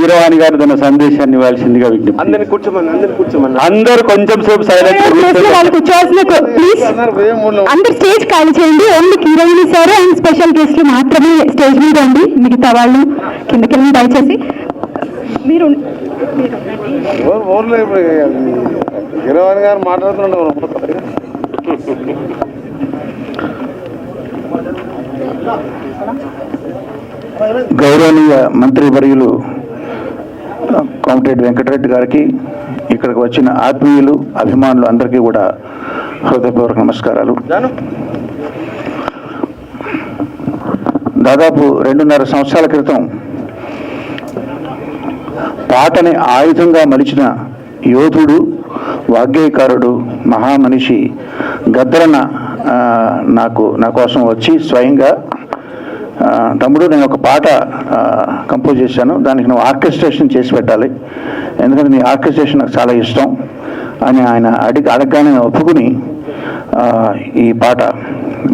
కీరవాణి గారు తన సందేశాన్ని ఇవ్వాల్సిందిగా విజ్ఞప్తి అందరిని కూర్చోమని అందరిని కూర్చోమని. అందరూ కొంచెం సేపు సైలెంట్ వాళ్ళు కూర్చోవాల్సిన ప్లీజ్ అందరు స్టేజ్ ఖాళీ చేయండి. Only heroine sir and special గెస్ట్లు మాత్రమే స్టేజ్ మీద ఉంది మిగతా వాళ్ళు కిందకి వెళ్ళి దయచేసి. మీరు గిరవాణి గారు మాట్లాడుతున్నాడు గౌరవనీయ మంత్రి వర్యులు కోమటిరెడ్డి వెంకటరెడ్డి గారికి ఇక్కడికి వచ్చిన ఆత్మీయులు అభిమానులు అందరికీ కూడా హృదయపూర్వక నమస్కారాలు. దాదాపు రెండున్నర సంవత్సరాల క్రితం పాటని ఆయుధంగా మలిచిన యోధుడు వాగ్గేయకారుడు మహామనిషి గద్దరన్న ఆ, నాకు నా కోసం వచ్చి స్వయంగా తమ్ముడు నేను ఒక పాట కంపోజ్ చేశాను. దానికి నువ్వు ఆర్కెస్ట్రేషన్ చేసి పెట్టాలి. ఎందుకంటే నీ ఆర్కెస్ట్రేషన్ నాకు చాలా ఇష్టం అని ఆయన అడిగి అడగగానే నేను ఒప్పుకుని ఈ పాట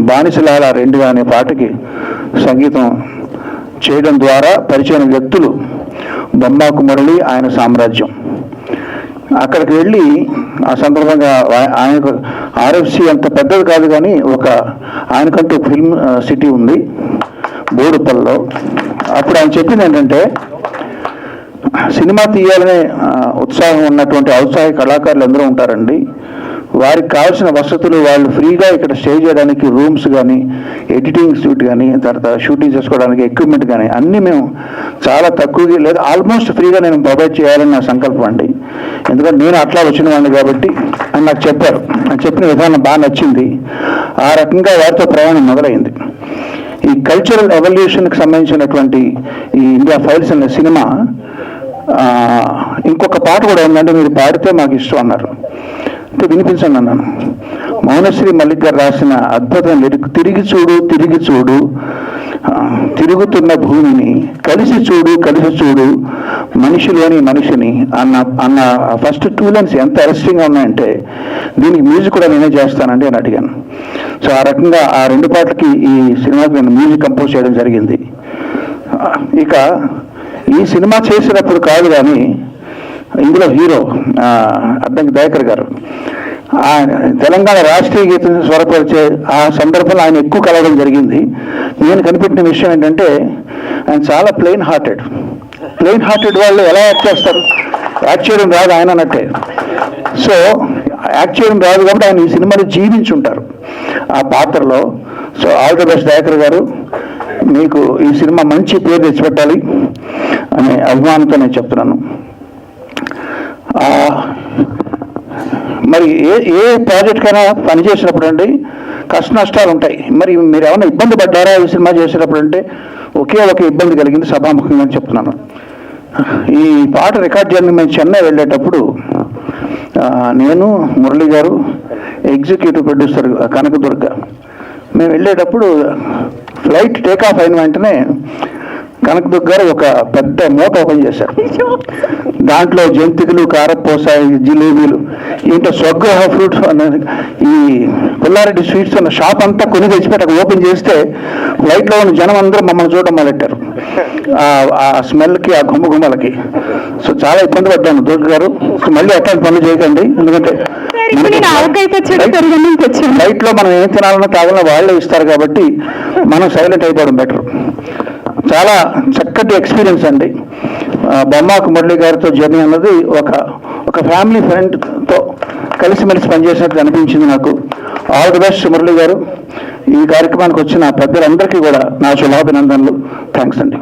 బానిసలాల రెండు అనే పాటకి సంగీతం చేయడం ద్వారా పరిచయం వ్యక్తులు బొమ్మాకు మురళి ఆయన సామ్రాజ్యం. అక్కడికి వెళ్ళి ఆ సందర్భంగా ఆయనకు ఆర్ఎఫ్సి అంత పెద్దది కాదు కానీ ఒక ఆయనకంటూ ఫిల్మ్ సిటీ ఉంది. బోడుపల్లో అప్పుడు ఆయన చెప్పింది ఏంటంటే సినిమా తీయాలనే ఉత్సాహం ఉన్నటువంటి ఔత్సాహిక కళాకారులు ఎందరో ఉంటారండి. వారికి కావాల్సిన వసతులు వాళ్ళు ఫ్రీగా ఇక్కడ స్టే చేయడానికి రూమ్స్ కానీ ఎడిటింగ్ షూట్ కానీ తర్వాత షూటింగ్ చేసుకోవడానికి ఎక్విప్మెంట్ కానీ అన్నీ మేము చాలా తక్కువగా లేదా ఆల్మోస్ట్ ఫ్రీగా నేను ప్రొవైడ్ చేయాలని నా సంకల్పం అండి. ఎందుకంటే నేను అట్లా వచ్చిన వాడిని కాబట్టి అని నాకు చెప్పారు. నాకు చెప్పిన విధానం బాగా నచ్చింది. ఆ రకంగా వారితో ప్రయాణం మొదలైంది. ఈ కల్చరల్ ఎవల్యూషన్కి సంబంధించినటువంటి ఈ ఇండియా ఫైల్స్ అనే సినిమా ఇంకొక పాట కూడా ఉందంటే మీరు పాడితే మాకు ఇష్టం అన్నారు. అంటే వినిపించండి అన్నాను మౌనశ్రీ మల్లిక్ గారు రాసిన అద్భుతం లిరిక్ తిరిగి చూడు తిరిగి చూడు తిరుగుతున్న భూమిని కలిసి చూడు కలిసి చూడు మనిషిలోని మనిషిని అన్న అన్న ఫస్ట్ టూ లైన్స్ ఎంత అరెస్టింగ్గా ఉన్నాయంటే దీనికి మ్యూజిక్ కూడా నేనే చేస్తానండి అని అడిగాను. సో ఆ రకంగా ఆ రెండు పాటలకి ఈ సినిమాకి నేను మ్యూజిక్ కంపోజ్ చేయడం జరిగింది. ఇక ఈ సినిమా చేసినప్పుడు కాదు కానీ ఇందులో హీరో అద్దంకి దయాకర్ గారు. ఆయన తెలంగాణ రాష్ట్రీయ గీతం స్వరపరిచే ఆ సందర్భంలో ఆయన ఎక్కువ కలవడం జరిగింది. నేను కనిపెట్టిన విషయం ఏంటంటే ఆయన చాలా ప్లెయిన్ హార్టెడ్ ప్లెయిన్ హార్టెడ్ వాళ్ళు ఎలా యాక్ట్ చేస్తారు? యాక్ట్ చేయడం రాదు ఆయన అన్నట్టే. సో యాక్ట్ చేయడం రాదు కాబట్టి ఆయన ఈ సినిమాలో జీవించుంటారు. ఆ పాత్రలో. సో ఆల్ ది బెస్ట్ గారు మీకు ఈ సినిమా మంచి పేరు తెచ్చిపెట్టాలి అనే అభిమానంతో నేను చెప్తున్నాను. మరి ఏ ఏ ప్రాజెక్ట్కైనా పనిచేసినప్పుడు అండి కష్ట నష్టాలు ఉంటాయి. మరి మీరు ఏమైనా ఇబ్బంది పడ్డారా ఈ సినిమా చేసేటప్పుడు అంటే ఒకే ఒక ఇబ్బంది కలిగింది సభాముఖంగా చెప్తున్నాను. ఈ పాట రికార్డ్ చేయడానికి మేము చెన్నై వెళ్ళేటప్పుడు నేను మురళి గారు ఎగ్జిక్యూటివ్ ప్రొడ్యూసర్ కనకదుర్గ. మేము వెళ్ళేటప్పుడు ఫ్లైట్ టేక్ ఆఫ్ అయిన వెంటనే కనకదుర్గ గారు ఒక పెద్ద మూట ఓపెన్ చేశారు. దాంట్లో జంతికలు కారపూస జిలేబీలు ఏంటో స్వగ్రహ ఫ్రూట్స్ ఈ పుల్లారెడ్డి స్వీట్స్ అన్న షాప్ అంతా కొని తెచ్చిపెట్టి అక్కడ ఓపెన్ చేస్తే ఫ్లైట్లో ఉన్న జనం అందరూ మమ్మల్ని చూడడం మొదలెట్టారు. ఆ- ఆ స్మెల్కి ఆ గుమ్మ గుమ్మలకి సో చాలా ఇబ్బంది పడ్డాను దుర్గ గారు. సో మళ్ళీ అట్లాంటి పనులు చేయకండి. ఎందుకంటే ఫ్లైట్లో మనం ఏం తినాలన్నా తాగాలన్నా వాళ్ళే ఇస్తారు కాబట్టి మనం సైలెంట్ అయిపోవడం బెటర్ చాలా చక్కటి ఎక్స్పీరియన్స్ అండి. బొమ్మాకు మురళి గారితో జర్నీ అన్నది ఒక ఒక ఫ్యామిలీ ఫ్రెండ్తో కలిసిమెలిసి పనిచేసినట్టు అనిపించింది నాకు. ఆల్ ది బెస్ట్ మురళి గారు. ఈ కార్యక్రమానికి వచ్చిన పెద్దలందరికీ కూడా నా శుభాభినందనలు. థ్యాంక్స్ అండి.